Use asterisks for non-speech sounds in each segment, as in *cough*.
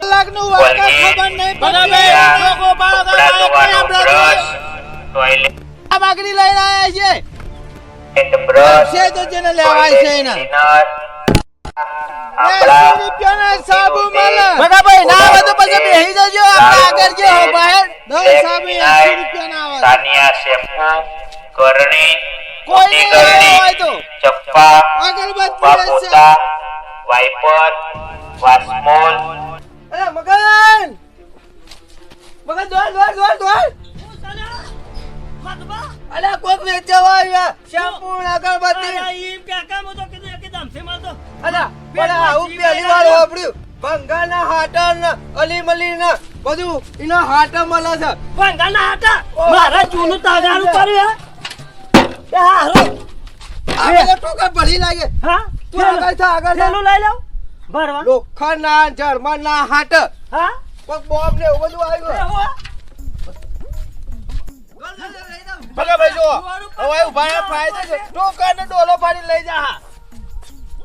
કલાકનું રહ્યા છે. છે તો જેને લેવાય છે એના. રૂપિયાના સાબુ મળે બરાબર ના આવે તો પછી બેસી જજો. આપણે આગળ જે બહાર. દસ સાબુ એસી રૂપિયાના આવે. સાનિયા શેમ્પુ કરણી કોઈ કરણી હોય તો. ચપ્પા અગરબત્તી પોતા વાઇપર વાસ્મોલ. અરે મગન! મગન દોડ દોડ દોડ દોડ. અરે કોક વેચવા આવ્યા. શેમ્પુ આવું પહેલી વાર વાપર્યું. બંગાળના હાટા અલી મલી ને બધું એના હાટા મળે છે. મારા જૂનું તાગાનું કર્યું હે? હારું. આ ટોકા ભરી લાગે. હા? તું આગળ થા આગળ થા. લઈ લઉં ભરવા. લોખંડના જર્મનના હાટ. હા? કોક બોમ્બ ને એવું બધું આવ્યું? ભગા ભાઈ જો હવે ઊભા ફાયદો છે. ટોકા ને ડોલો પાડી લઈ જા હા.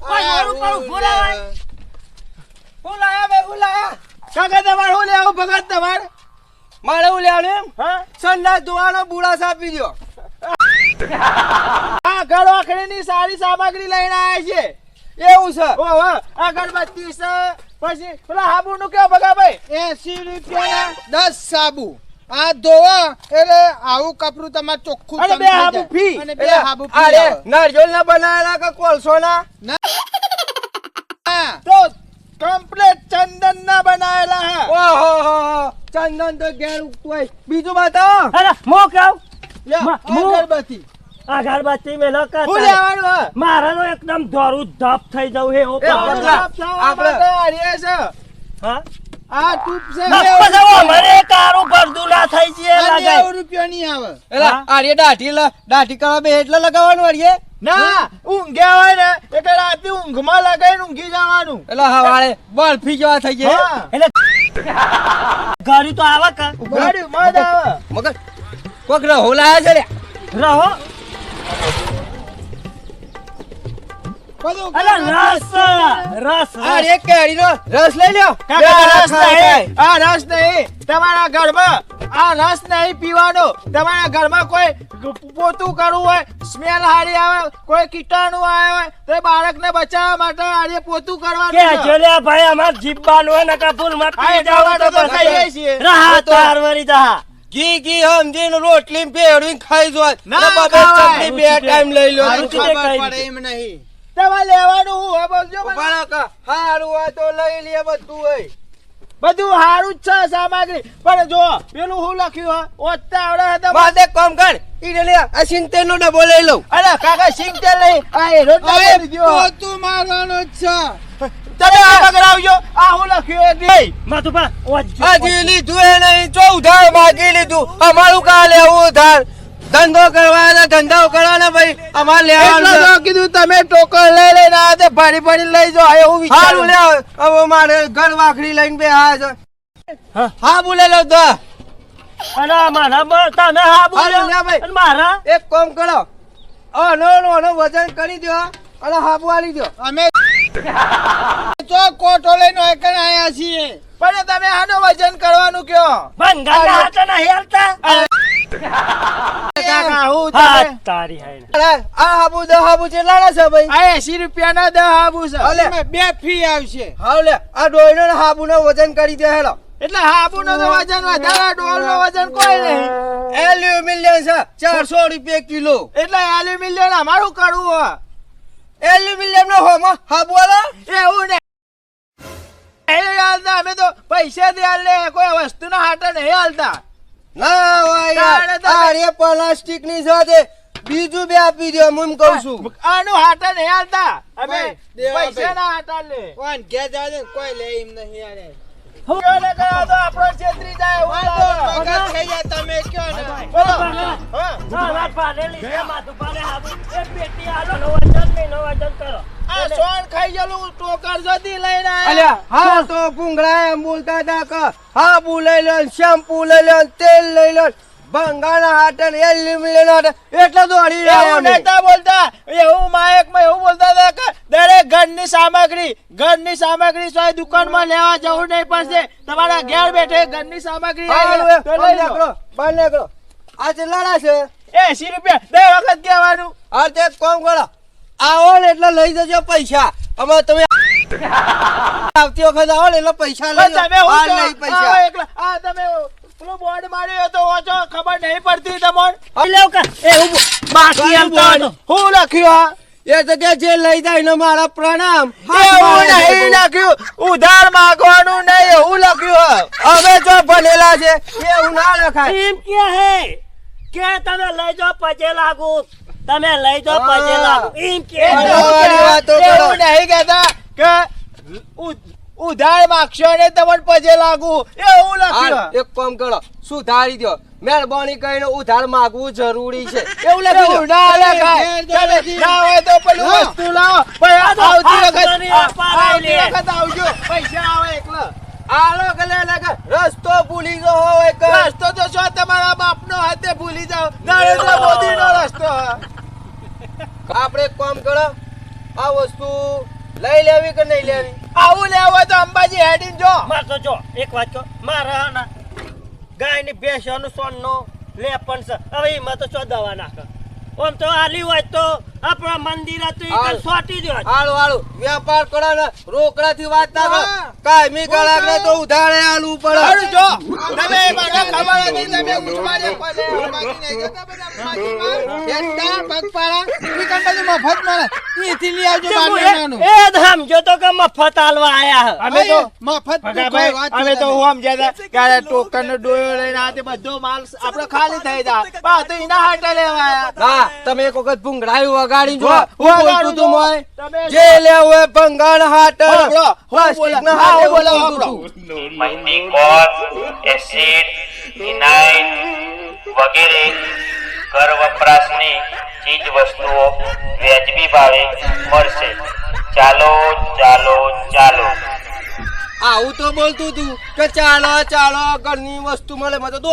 પણ ઊભું રહેવાય. હું લાયા બે હું કાકા તમારે હું લેવું ભગત તમાર મારે હું લેવાનું એમ? હા? સંડાસ ધોવાનો બુડા સાપી દો આ ઘર વાખડીની સારી સામગ્રી લઈને આવ્યા છે. એવું છે. ઓહો અગરબત્તી છે. પછી પેલા સાબુ નું કેવું ભગા ભાઈ એસી રૂપિયા દસ સાબુ. આ ધોવા એટલે આવું કપડું તમારે ચોખ્ખું અને બે હાબુ ફી. અને બે હાબુ ફી નારિયેળ ના બનાવેલા કે કોલસો ના. તો કમ્પ્લેટ ચંદન ના બનાવેલા હે. ઓહો હો ચંદન તો ઘેર ઉગતું હોય. બીજું બતાવો. અરે મો કહું? લ્યો, અગરબત્તી. અગરબત્તી મેલો લેવાનું હે મારા તો એકદમ ધોરું ધપ થઈ જવું હે ઓ આપણે આર્ય છે. હા? આ ટૂપ છે. અમારે કારું ભરદું થઈ છે આ લાગે. રૂપિયા ની આવે. એલા, આર્ય દાઢી દાઢી કરવા બે એટલે લગાવવાનું આર્ય ના ઊંઘે હોય ને એટલે રાતે ઊંઘમાં લગાઈને ઊંઘી જવાનું. એટલે હવાળે બરફી જેવા થઈ ગયા. એટલે ગાડી તો આવે કા? ગાડી મજ આવે. મગર કોક રહો લાયા છે લે રહો. અલા રસ રસ આ એક કેરીનો રસ લઈ લ્યો. કાકા, રસ નહીં. આ રસ નહીં. તમારા ઘરમાં આ રસ નહીં પીવાનો. તમારા ઘરમાં કોઈ પોતું કરવું હોય સ્મેલ હારી આવે કોઈ કીટાણુ આવે હોય તો બાળકને બચાવવા માટે પોતું કરવાનું કે છે. જોલ્યા ભાઈ અમાર જીબ્બાનું હોય ને કપૂરમાં આ પી જાવ તો તો છીએ. રહા તાર વળી જા. ઘી ઘી સમજીને રોટલી પેડવીને ખાઈ જો ના બબે. બે ટાઈમ લઈ લો ખબર પડે એમ નહીં તમારે લેવાનું હું હવે બોલજો. હારું હોય તો લઈ લે બધું હોય બધું હારું જ છે સામગ્રી. પણ જો પેલું હું લખ્યું હોય? ઓછતા આવડે તો માથે કમ કર. ઈને લે આ સિંગતેલ નો ડબ્બો લઈ લઉં. અરે કાકા સિંગતેલ લઈ. આ હેરો લઈ દીધો પોતું મારવાનો જ છે. તમે આ બગડાવજો આ હું લખ્યું એ નહીં માતુપા ઓજ લીધું એ નહીં ચો ઉધાર માગી લીધું. અમારું કા લેવું ઉધાર. ધંધો કરવાના ધંધો કરવાના ભાઈ અમાર લેવાનો કીધું તમે ટોકર લઈ લઈને આ તે ભાડી ભરી લઈ જાઓ એવું વિચારું. લે હવે મારે ઘર વાખડી લઈને બે હા છે. હા. બોલે લો તો. અને મારા તમે હા બોલે ભાઈ. મારા? એક કામ કરો. અનો નો વજન કરી દો અને હાબુ આલી દો. અમે તો કોટો લઈને એકણ આયા છીએ. પણ તમે આનો વજન કરવાનું કયો? બંગાળ હાથ ના હાલતા? કાકા હું હા તારી હાય અરે, આ હાબુ દહ હાબુ કેટલાના છે ભાઈ? આ 80 રૂપિયાના દહ હાબુ છે. બે ફી આવશે. હા લે આ ડોયનો ને વજન કરી દે હેલો. એટલે હાબુ નો તો વજન વધારે ડોલ નો વજન કોઈ નહીં. એલ્યુમિનિયમ છે ચારસો રૂપિયા કિલો. એટલે એલ્યુમિનિયમ અમારું કરવું હોય. એલ્યુમિનિયમ નો હોમાં હાબુ વાળા એવું ને. અમે તો પૈસા દે લે કોઈ વસ્તુ ના હાટે નહીં હાલતા. ના હોય પ્લાસ્ટિકની સાથે બીજું બે આપી દો હું એમ કહું છું. આનો હાટા નહીં હાલતા. અમે પૈસા ના હાટા લે. કોણ કે જાજે કોઈ લે એમ નહીં યાર હું કયો તો આપણો છેતરી જાય હું મગજ ખાઈ જાય તમે કયો ને. બોલો. હા હા. વાત પાડેલી છે માતુપાને હાબુ. એ પેટી આલો નો વજન નહીં નો વજન કરો. આ સોન ખાઈ ગયેલું ટોકર જતી લઈને આયા. હા તો ભૂંગળા એમ બોલતા હતા કે હાબુ લઈ લો શેમ્પુ લઈ લો તેલ લઈ લો. બંગાળના હાટે એ હાટે. એટલે દોડી રહ્યા અમે. નતા બોલતા. એવું માયકમાં એવું બોલતા હતા કે દરેક ઘરની સામગ્રી ઘરની સામગ્રી સોય દુકાનમાં લેવા જવું નહીં પડશે. તમારા ઘેર બેઠે ઘરની સામગ્રી લઈ નીકળો, બહાર નીકળો. આ કેટલાના છે એસી રૂપિયા? બે વખત કહેવાનું. હા તે કોમ કરો. આવો ને એટલે લઈ જજો પૈસા. અમે તમે *laughs* આવતી વખત આવો ને એટલે પૈસા લઈ જાય પૈસા. આ તમે પેલું બોર્ડ માર્યું તો ઓછો ખબર નહીં પડતી તમને. લેવ કે એવું બાકી એમ તો. હું લખ્યું એ તો જે લઈ જાય એને મારા પ્રણામ. નહીં લખ્યું ઉધાર માંગવાનું નહીં એવું લખ્યું હવે જો ભણેલા છે એવું ના લખાય. એમ કે હે? કે તમે લઈ જાઓ પજે લાગુ તમે લઈ જાઓ પજે લાગુ એમ કે એ વાતો કરો. નહીં કહેતા. કે ઉ- ઉધાર માગશો ને તમને પજે લાગુ. એવું લખ્યું. એક કામ કરો સુધારી દો મહેરબાની કરીને ઉધાર માંગવું જરૂરી છે. એવું લખ્યું ના લખાય ના હોય તો પેલું વસ્તુ લાવો પણ આવતી વખત આવતી વખત આવજો. પૈસા આવે એકલા. આલો ગલે લગે. રસ્તો ભૂલી ગયો હોય કે રસ્તો તો શું તમારા બાપનો હાથે ભૂલી જાઓ. નરેન્દ્ર મોદીનો રસ્તો આપણે એક કામ કરો આ વસ્તુ લઈ લેવી કે નહીં લેવી? આવું લેવું તો અંબાજી હેડીને જો. માર તો જો, એક વાત કહો મારા ના ગાયની. ભેંસનું સોન નો લે પણ છે. હવે એમાં તો શું દવા નાખે? આમ તો આલી હોય તો આપણા મંદિર હતું એ હાલ. સોટી દો હારું હારું વેપાર કરો ને રોકડા થી વાત ના કરો. કાયમી ગળા ને તો ઉધારે આલુ પડે. સારું જો. તમે મને ખબર હતી તમે ઉઠવાને પડે. બાકી નહીં જતા બધા. હેડતા, પગપાળા, ઈ કંઈ બધું મફત મળે. અહીંથી લઈ આવજો બાર મહિનાનું. એ ધામ જો તો કે મફત આલવા આયા હે. અમે તો મફત અમે તો હું સમજ્યા હતા કે ટોકન નો ડોયો લઈને આ બધો માલ આપણો ખાલી થઈ જાય. બા તો એના હાટે લેવા ના તમે એક વખત ભૂંગળાયું વગાડી જો હું બોલતું તું મોય જે લે હોય ભંગાણ હાટ બોલા. હા, હાટે હું બોલા, બોલતું બોલો. તું. મલ્ટીકોર એસિડ ફિનાઇલ વગેરે ઘર વપરાશની ચીજ વસ્તુઓ વ્યાજબી ભાવે મળશે ચાલો ચાલો ચાલો આવું તો બોલતું તું કે ચાલો ચાલો ઘરની વસ્તુ મળે. મને તો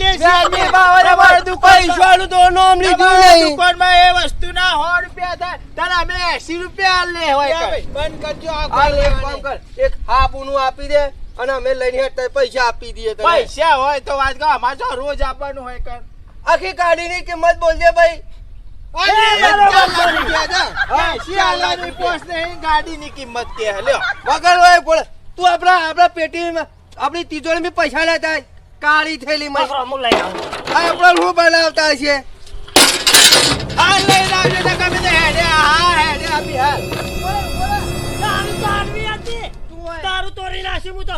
લે છે. મારે પૈસાનું તો નામ લીધું નહીં. દુકાનમાં એ વસ્તુના રૂપિયા થાય. તારે અમે એસી રૂપિયા લે હોય બંધ કરજો આ કામ કર. એક હાપુનું આપી દે અને અમે લઈને હેઠતા પૈસા આપી દઈએ તને. પૈસા હોય તો વાત કહો અમારે તો રોજ આપવાનું હોય કર આખી ગાડીની કિંમત બોલજે ભાઈ. ગાડીની કિંમત કે લ્યો. વગર હોય બોલે. તું આપણા આપણા પેટીમાં આપણી તિજોરી પૈસા લેતા કાળી થેલી હું લઈ. આપણે શું બનાવતા છે તો ગમે હેડે હા હેડે આપી હાલ તારું તોડી નાખ્યું હું તો.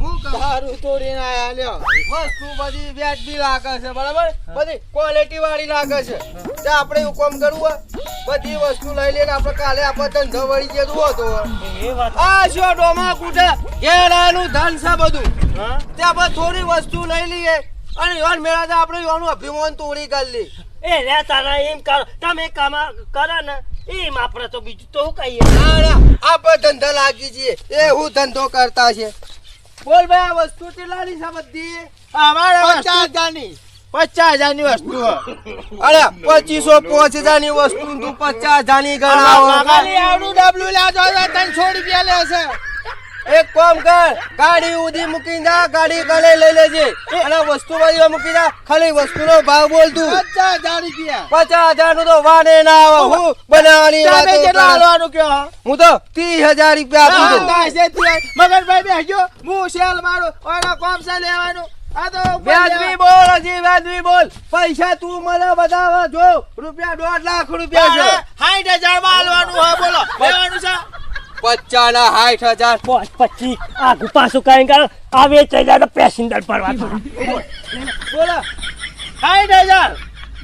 હું દારૂ તોડીને આયા લ્યો. વસ્તુ બધી વ્યાજબી લાગે છે બરાબર? બધી ક્વોલિટી વાળી લાગે છે. તે આપણે એવું કામ કરવું હોય? બધી વસ્તુ લઈ લઈને આપણે કાલે આપણે ધંધો વળી જતું હતો. એ આ શું ડોમા કુટે? ઘેરાનું ધન છે બધું. હા? તે આપણે થોડી વસ્તુ લઈ લઈએ અને યોન મેળા આપણે યોનું અભિમાન તોડી કરી એ રે તારા એમ કરો. તમે કામા કરો ને એમ આપણે તો બીજું તો કહીએ? આપણે ધંધો લાગી છીએ. એ હું ધંધો કરતા છે. બોલ ભાઈ આ વસ્તુ કેટલાની છે બધી? અમારે પચાસ હજારની. પચાસ હજારની વસ્તુ *laughs* અરે પચીસો પાંચ હજારની વસ્તુ તું પચાસ હજારની આવડું ડબલું લાજો ત્રણસો રૂપિયા લેશે. એક કામ કર ગાડી ઉધી મૂકી જા ગાડી ગળે લઈ લેજે. અને વસ્તુ બધી મૂકી જા. ખાલી વસ્તુનો ભાવ બોલ તું. પચાસ હજાર રૂપિયા. પચાસ હજારનું તો વાને ના આવે. હું બનાવવાની વાતો કેટલા. હાલવાનું કયો હું તો ત્રીસ હજાર રૂપિયા આપું મગનભાઈ બેસજો. હું સેલ મારું ઓના કોમ છે લેવાનું. વ્યાજબી બોલ હજી વ્યાજબી બોલ. પૈસા તું મને બતાવે જો. રૂપિયા દોઢ લાખ રૂપિયા છે. સાઠ હજાર માલવાનું હોય બોલો. લેવાનું છે? પચાસ ના સાઠ હજાર. પાંચ પચીસ. આ પાછું કઈ કરો? આ વેચાઈ જાય પેસેન્જર પરવા બોલો. સાઠ હજાર.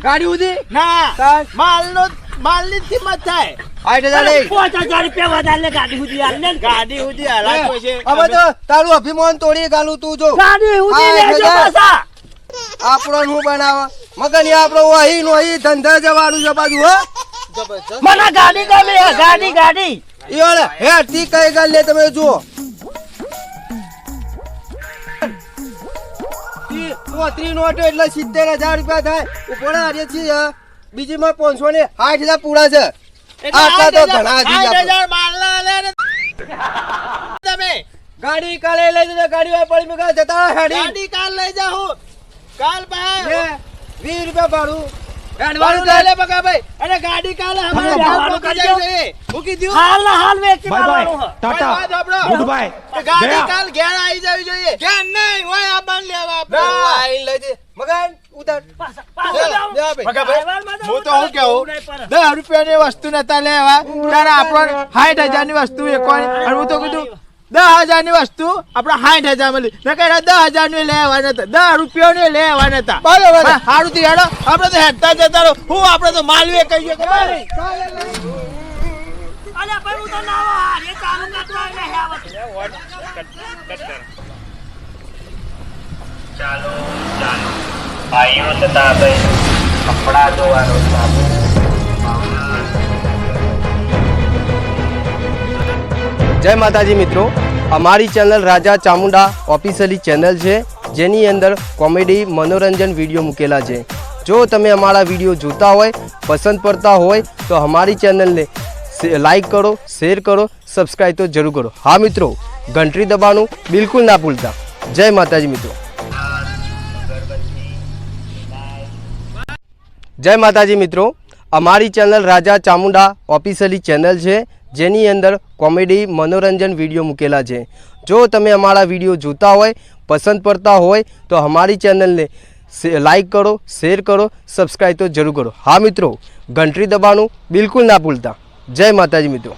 ગાડી ઉધી ના. માલ નો માલની કિંમત થાય સાઠ હજાર લઈ પાંચ હજાર રૂપિયા વધારે ગાડી સુધી હાલ ને. ગાડી સુધી હલાકો છે. હવે તો તારું અભિમાન તોડી ગાલું તું જો. ગાડી સુધી હા, લેજો હજાર. આપણો હું બનાવવા મગન આપણો વહી નો અહીં ધંધા જવાનું છે બાજુ હો? મને ગાડી ગમે ગાડી ગાડી. ઈયોને હેઠથી કઈ ગાલ લે તમે જુઓ. ત્રી નોટો એટલે સિત્તેર હજાર રૂપિયા થાય. ઉપડા આરે છીએ બીજી માં પાંચસો ને આઠ હજાર પૂરા છે. આટલા તો ઘણા તમે. ગાડી કાલે લઈ જજો ગાડી વાળા પડી મેં જતા ગાડી કાલ લઈ જાઉ કાલ પાસે ને વીસ રૂપિયા ભાડું. એડવાન્સ લઈ લે. બકા ભાઈ અને ગાડી કાલે અમારે મૂકી કરજો. જોઈએ. મૂકી દ્યો. હાલ ને હાલ વેચી બાય બાય ટાટા. ભાઈ, વાત સાંભળો. ગુડ બાય ગાડી કાલ ઘેર આવી જવી જોઈએ. ઘેર નહીં હોય આ બાન લેવા આપણે. ના, લઈ જજે. ઉતાર. પાછા- પાછા જાઓ. ભાઈ. તો હું તો શું ઉતારો કહું? દસ રૂપિયાની વસ્તુ નતા લેવા. ત્યારે આપણને સાઠ હજારની વસ્તુ એકોની અને હું તો કીધું દસ હજારની વસ્તુ આપણે સાઠ હજાર મળી. મેં કહે દસ હજારની લેવા નતા દસ રૂપિયાની લેવા નતા. બરોબર. હા, સારું થી હેડો આપણે તો હેડતા જતા રહો. હું આપણે તો માલવીએ કહીએ કે ભાઈ અલ્યા હું તો નાવા એ ચાલુ કરતો હોય હેવત. ચાલો ચાલો. ભાઈઓ તથા બહેનો. કપડા ધોવાનો સાબુ જય માતાજી મિત્રો. અમારી channel Raja Chamunda officially channel છે, જેની અંદર કોમેડી, મનોરંજન વીડિયો મૂકેલા છે. જો તમે અમારા વીડિયો જોતા હોય, પસંદ પડતા હોય, તો અમારી ચેનલને લાઈક કરો શેર કરો સબસ્ક્રાઈબ તો જરૂર કરો. હા મિત્રો ઘંટરી દબાવવાનું બિલકુલ ના ભૂલતા. જય માતાજી મિત્રો. જય માતાજી મિત્રો. અમારી channel Raja Chamunda officially channel છે, જેની અંદર કોમેડી, મનોરંજન વીડિયો મૂકેલા છે. જો તમે અમારા વીડિયો જોતા હોય, પસંદ પડતા હોય, તો અમારી ચેનલને લાઈક કરો, શેર કરો, સબસ્ક્રાઈબ તો જરૂર કરો. હા મિત્રો, ઘંટડી દબાવવાનું બિલકુલ ના ભૂલતા. જય માતાજી મિત્રો.